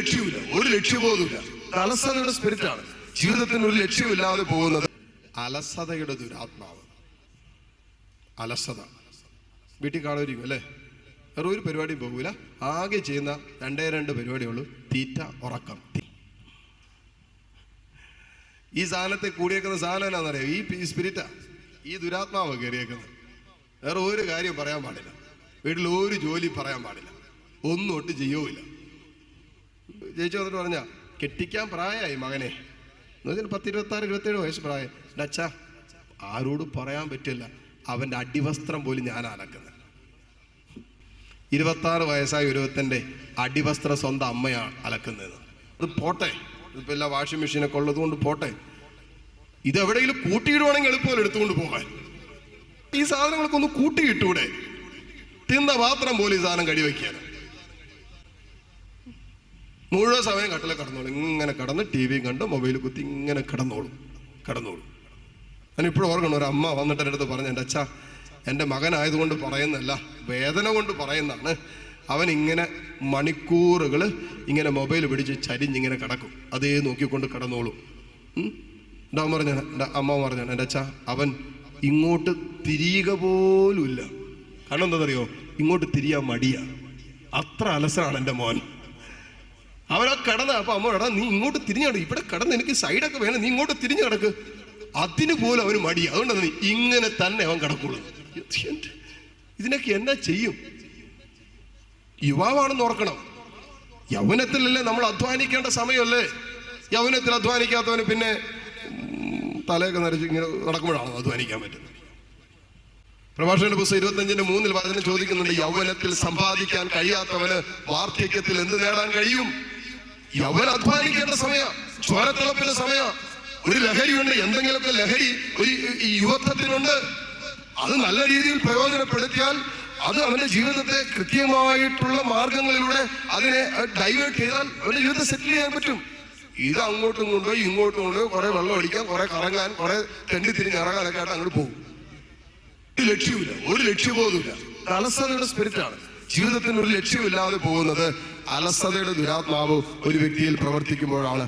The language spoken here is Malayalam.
ലക്ഷ്യമില്ല. ഒരു ലക്ഷ്യബോധമില്ല അലസതയുടെ സ്പിരിറ്റാണ്. ജീവിതത്തിന് ഒരു ലക്ഷ്യമില്ലാതെ പോകുന്നത് അലസതയുടെ ദുരാത്മാവ്. അലസത. വീട്ടിൽ കാണുമായിരിക്കും അല്ലേ? വേറെ ഒരു പരിപാടി പോകില്ല ആകെ ചെയ്യുന്ന രണ്ടേ രണ്ട് പരിപാടിയുള്ളൂ തീറ്റ ഉറക്കം. ഈ സാധനത്തെ കൂടിയേക്കുന്ന സാധനം എന്നാണെന്നറിയാം ഈ സ്പിരിറ്റാ. ഈ ദുരാത്മാവ് കയറിയേക്കുന്നത്. വേറെ ഒരു കാര്യം പറയാൻ പാടില്ല. വീട്ടിൽ ഒരു ജോലി പറയാൻ പാടില്ല. ഒന്നും ഒട്ട് ചെയ്യുമില്ല ചേച്ചി വന്നിട്ട് പറഞ്ഞ കെട്ടിക്കാൻ പ്രായമായി മകനെ. എന്ന് വെച്ചാൽ പത്ത് ഇരുപത്തി ആറ് ഇരുപത്തേഴ് വയസ്സ് പ്രായം. അച്ഛാ ആരോടും പറയാൻ പറ്റില്ല. അവന്റെ അടിവസ്ത്രം പോലും ഞാൻ അലക്കുന്നത്. ഇരുപത്താറ് വയസ്സായ ഒരുവത്തിന്റെ അടിവസ്ത്രം സ്വന്തം അമ്മയാണ് അലക്കുന്നത്. അത് പോട്ടെ. ഇപ്പം എല്ലാ വാഷിംഗ് മെഷീനൊക്കെ ഉള്ളത് കൊണ്ട് പോട്ടെ. ഇത് എവിടെയെങ്കിലും കൂട്ടിയിടുവാണെങ്കിൽ എളുപ്പമല്ല എടുത്തുകൊണ്ട് പോകാൻ? ഈ സാധനങ്ങൾക്കൊന്ന് കൂട്ടിയിട്ടൂടെ. തിന്ന പാത്രം പോലും ഈ സാധനം കടിവെക്കുകയാണ്. മുഴുവൻ സമയം കട്ടിലെ കടന്നോളും. ഇങ്ങനെ കടന്ന് ടി വി കണ്ട് മൊബൈൽ കുത്തി ഇങ്ങനെ കടന്നോളും. കടന്നോളും. ഞാൻ ഇപ്പോഴും ഓർക്കണം ഒരു അമ്മ വന്നിട്ട് എന്റെ അടുത്ത് പറഞ്ഞു എന്റെ അച്ഛാ എന്റെ മകനായതുകൊണ്ട് പറയുന്നല്ല വേദന കൊണ്ട് പറയുന്നതാണ്. അവൻ ഇങ്ങനെ മണിക്കൂറുകൾ ഇങ്ങനെ മൊബൈൽ പിടിച്ച് ചരിഞ്ഞിങ്ങനെ കിടക്കും. അതേ നോക്കിക്കൊണ്ട് കിടന്നോളും? എന്റെ അമ്മ പറഞ്ഞ എന്റെ അമ്മ പറഞ്ഞ എന്റെ അച്ഛാ അവൻ ഇങ്ങോട്ട് തിരിയുക പോലുമില്ല. കാരണം എന്താ അറിയോ ഇങ്ങോട്ട് തിരിയാൻ മടിയാ. അത്ര അലസനാണ് എന്റെ മോൻ. അവനാ കടന്ന അപ്പൊ അമ്മ എടാ നീ ഇങ്ങോട്ട് തിരിഞ്ഞു കിടക്കും ഇവിടെ കടന്ന് എനിക്ക് സൈഡൊക്കെ വേണം. നീ ഇങ്ങോട്ട് തിരിഞ്ഞു കിടക്ക് അതിന് പോലും അവന് മടി. അതുകൊണ്ടാണ് നീ ഇങ്ങനെ തന്നെ അവൻ കിടക്കുള്ളൂ. ഇതിനൊക്കെ എന്നാ ചെയ്യും? യുവാവാണെന്ന് ഓർക്കണം. യൗവനത്തിലല്ലേ നമ്മൾ അധ്വാനിക്കേണ്ട സമയമല്ലേ? യൗവനത്തിൽ അധ്വാനിക്കാത്തവന് പിന്നെ തലയൊക്കെ നരച്ച് ഇങ്ങനെ നടക്കുമ്പോഴാണോ അധ്വാനിക്കാൻ പറ്റുന്നത്? പ്രഭാഷണ പുസ്തകം ഇരുപത്തഞ്ചിന്റെ മൂന്നിൽ വചനം ചോദിക്കുന്നുണ്ട് യൗവനത്തിൽ സമ്പാദിക്കാൻ കഴിയാത്തവന് വാർദ്ധക്യത്തിൽ എന്ത് നേടാൻ കഴിയും? യൗവന അധ്വാനിക്കേണ്ട സമയ ചോരത്തിളപ്പിന്റെ സമയ. ഒരു ലഹരി ലഹരിയുണ്ട് എന്തെങ്കിലുമൊക്കെ ലഹരി ഒരു ഈ യുവത്വത്തിനുണ്ട്. അത് നല്ല രീതിയിൽ പ്രയോജനപ്പെടുത്തിയാൽ അത് അവന്റെ ജീവിതത്തെ കൃത്യമായിട്ടുള്ള മാർഗങ്ങളിലൂടെ അതിനെ ഡൈവേർട്ട് ചെയ്താൽ അവന്റെ ജീവിതത്തെ സെറ്റിൽ ചെയ്യാൻ പറ്റും. ഇത് അങ്ങോട്ടും കൊണ്ടുപോയി ഇങ്ങോട്ടും കൊണ്ടുപോയി കുറെ വെള്ളം അടിക്കാൻ കുറെ കറങ്ങാൻ കുറെ തെണ്ടി തിരിഞ്ഞ് ഇറങ്ങാനൊക്കെ ആയിട്ട് അങ്ങോട്ട് പോകും. ഒരു ലക്ഷ്യമില്ല ഒരു ലക്ഷ്യബോധമില്ല. തലസ്ഥതയുടെ സ്പിരിറ്റാണ് ജീവിതത്തിന് ഒരു ലക്ഷ്യമില്ലാതെ പോകുന്നത് അലസതയുടെ ദുരാത്മാവ് ഒരു വ്യക്തിയിൽ പ്രവർത്തിക്കുമ്പോഴാണ്.